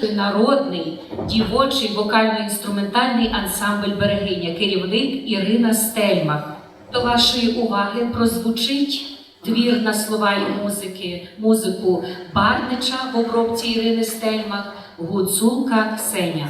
ти народний дівочий вокально-інструментальний ансамбль Берегиня, керівник Ірина Стельмах. До вашої уваги прозвучить твір на слова і музики, музику Барнича в обробці Ірини Стельмах, гуцулка Ксеня.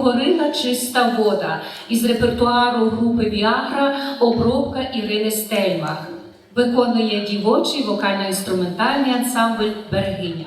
говорила чиста вода із репертуару групи Віагра обробка Ірини Стельмах. Виконує дівочий вокально-інструментальний ансамбль Берегиня.